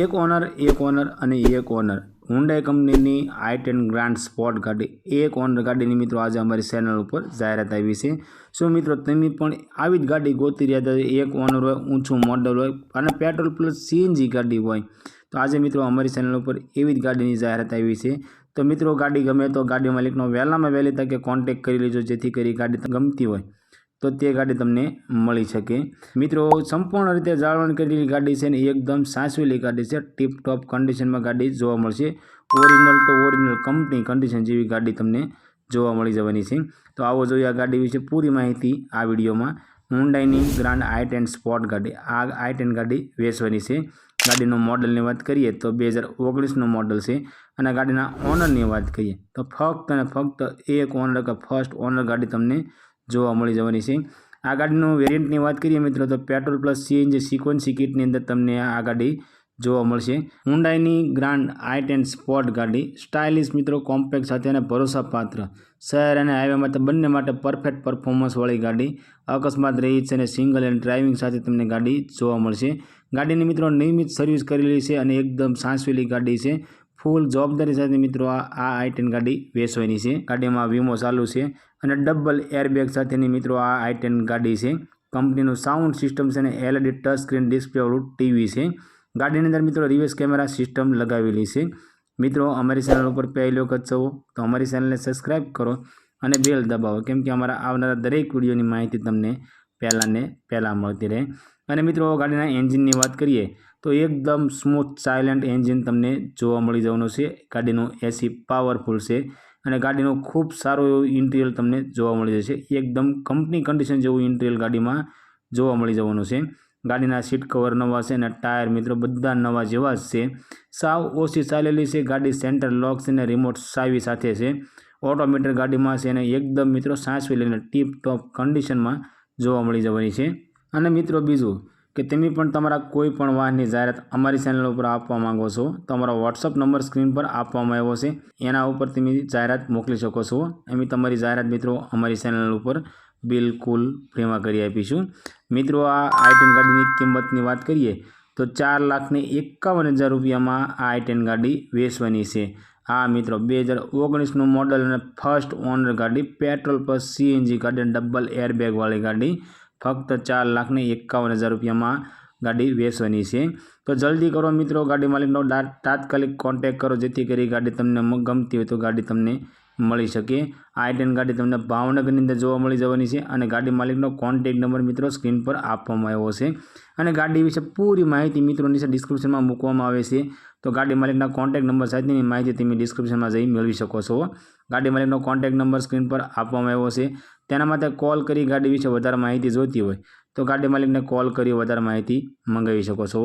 એક ઓનર એક ઓનર અને એક ઓનર હુન્ડાઈ કંપનીની આઈ ટેન ગ્રાન્ડ સ્પોર્ટ ગાડી. એક ઓનર ગાડીની મિત્રો આજે અમારી ચેનલ ઉપર જાહેરાત આવી છે. સો મિત્રો તમે પણ આવી જ ગાડી ગોતી રહ્યા હતા? એક ઓનર હોય, ઊંચું મોડલ હોય અને પેટ્રોલ પ્લસ સીએનજી ગાડી હોય. તો આજે મિત્રો અમારી ચેનલ ઉપર એવી જ ગાડીની જાહેરાત આવી છે. તો મિત્રો ગાડી ગમે તો ગાડી માલિકનો વહેલામાં વહેલી તકે કોન્ટેક કરી લેજો, જેથી કરી ગાડી ગમતી હોય. તો તે ગાડી તમને મળી શકે. મિત્રો, સંપૂર્ણ રીતે જાળવણી કરેલી ગાડી છે ને એકદમ સાચવેલી ગાડી છે. ટીપ ટોપ કન્ડિશનમાં ગાડી જોવા મળશે. Original to original company condition જેવી ગાડી તમને જોવા મળી જવાની છે. તો આવો જોઈએ આ ગાડી વિશે પૂરી માહિતી આ વિડીયોમાં. હુન્ડાઈની ગ્રાન્ડ આઈ ટેન સ્પોર્ટ ગાડી. આ આઈ ટેન ગાડી વેચવાની છે. ગાડીનું મોડલની વાત કરીએ તો બે હજાર ઓગણીસનું મોડલ છે અને ગાડીના ઓનરની વાત કરીએ તો ફક્ત અને ફક્ત એક ઓનર કે ફર્સ્ટ ઓનર ગાડી તમને જોવા મળી જવાની છે. આ ગાડીનું વેરિયન્ટની વાત કરીએ મિત્રો, તો પેટ્રોલ પ્લસ સીએનજી સિક્વન્સી કિટની અંદર તમને આ ગાડી જોવા મળશે. હુન્ડાઈની ગ્રાન્ડ આઈ ટેન સ્પોર્ટ ગાડી સ્ટાઇલિશ મિત્રો કોમ્પેક્ટ સાથે અને ભરોસાપાત્ર. શહેર અને હાઈવે માટે બંને માટે પરફેક્ટ પરફોર્મન્સવાળી ગાડી. અકસ્માત રહી છે અને સિંગલ એન્ડ ડ્રાઇવિંગ સાથે તમને ગાડી જોવા મળશે. ગાડીની મિત્રો નિયમિત સર્વિસ કરેલી છે અને એકદમ સાંસવેલી ગાડી છે. ફૂલ જવાબદારી સાથે મિત્રો આ આઈ ટેન ગાડી વેચવાની છે. ગાડીમાં વીમો ચાલુ છે અને ડબલ એરબેગ સાથેની મિત્રો આ આઈ ટેન ગાડી છે. કંપનીનું સાઉન્ડ સિસ્ટમ છે અને એલઈડી ટચ સ્ક્રીન ડિસ્પ્લેવાળું ટીવી છે. ગાડીની અંદર મિત્રો રિવર્સ કેમેરા સિસ્ટમ લગાવેલી છે. મિત્રો અમારી ચેનલ ઉપર પહેલી વખત છો તો અમારી ચેનલને સબસ્ક્રાઈબ કરો અને બેલ દબાવો, કેમ કે અમારા આવનારા દરેક વિડીયોની માહિતી તમને પહેલાં ને પહેલાં મળતી રહે. અને મિત્રો, ગાડીના એન્જિનની વાત કરીએ, તો એકદમ સ્મૂથ સાયલન્ટ એન્જિન તમને જોવા મળી જવાનું છે. ગાડીનું એસી પાવરફુલ છે અને ગાડીનું ખૂબ સારું એવું ઇન્ટિરિયર તમને જોવા મળી જશે. એકદમ કંપની કન્ડિશન જેવું ઇન્ટિરિયર ગાડીમાં જોવા મળી જવાનું છે. ગાડીના સીટ કવર નવા છે અને ટાયર મિત્રો બધા નવા જેવા જ છે. સાવ ઓછી ચાલેલી છે. ગાડી સેન્ટર લોક છે અને રિમોટ સાવી સાથે છે. ઓટોમીટર ગાડીમાં છે અને એકદમ મિત્રો સાસવી લઈને ટીપ ટોપ કન્ડિશનમાં જોવા મળી જવાની છે. અને મિત્રો બીજું કે તમે પણ તમારા કોઈ પણ વાહનની જાહેરાત અમારી ચેનલ ઉપર આપવા માંગો છો, તમારો વોટ્સઅપ નંબર સ્ક્રીન પર આપવામાં આવ્યો છે. એના ઉપર તમે જાહેરાત મોકલી શકો છો. અમે તમારી જાહેરાત મિત્રો અમારી ચેનલ ઉપર બિલકુલ ફ્રીમાં કરી આપીશું. મિત્રો આ આઈ ગાડીની કિંમતની વાત કરીએ, તો ચાર લાખને એકાવન હજાર રૂપિયામાં આ આઈટેન ગાડી વેચવાની છે. આ મિત્રો, બે હજાર ઓગણીસનું મોડલ અને ફર્સ્ટ ઓનર ગાડી પેટ્રોલ પર સીએનજી ગાડી ડબલ એરબેગવાળી ગાડી, ફક્ત ચાર લાખને એકાવન હજાર રૂપિયામાં ગાડી વેચવાની છે. તો જલ્દી કરો મિત્રો, ગાડી માલિકનો તાત્કાલિક કોન્ટેક કરો, જેથી કરી ગાડી તમને ગમતી હોય તો ગાડી તમને મળી શકે. આ ટેન ગાડી તમને ભાવનગરની અંદર જોવા મળી જવાની છે અને ગાડી માલિકનો કોન્ટેક નંબર મિત્રો સ્ક્રીન પર આપવામાં આવ્યો છે. અને ગાડી વિશે પૂરી માહિતી મિત્રો નીચે ડિસ્ક્રિપ્શનમાં મૂકવામાં આવે છે. તો ગાડી માલિકના કોન્ટેક નંબર સાથેની માહિતી તમે ડિસ્ક્રિપ્શનમાં જઈ મેળવી શકો છો. ગાડી માલિકનો કોન્ટેક નંબર સ્ક્રીન પર આપવામાં આવ્યો છે. તેના માટે કોલ કરી ગાડી વિશે વધારે માહિતી જોઈતી હોય તો ગાડી માલિકને કોલ કરી વધારે માહિતી મંગાવી શકો છો.